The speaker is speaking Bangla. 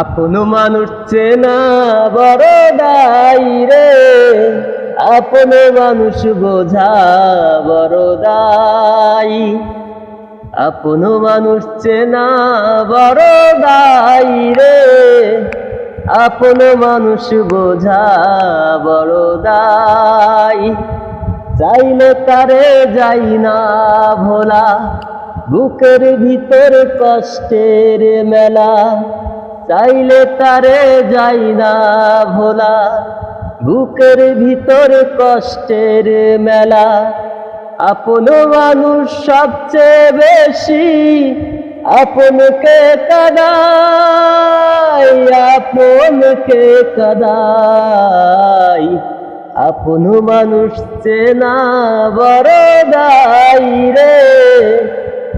আপন মানুষ চেনা বড় দাই রে। আপন মানুষ বোঝা বড় দাই। আপন মানুষ চেনা বড় দাই রে। আপন মানুষ বোঝা বড় দাই। চাইলে তারে যাই না ভোলা, বুকের ভিতর কষ্টের মেলা। চাইলে তারে যাই না ভোলা। বুকের ভিতর কষ্টের মেলা। আপন মানুষ সবচেয়ে বেশি আপনকে কাদাই আপনকে কাদাই আপন মানুষ চেনা বড় দাই রে।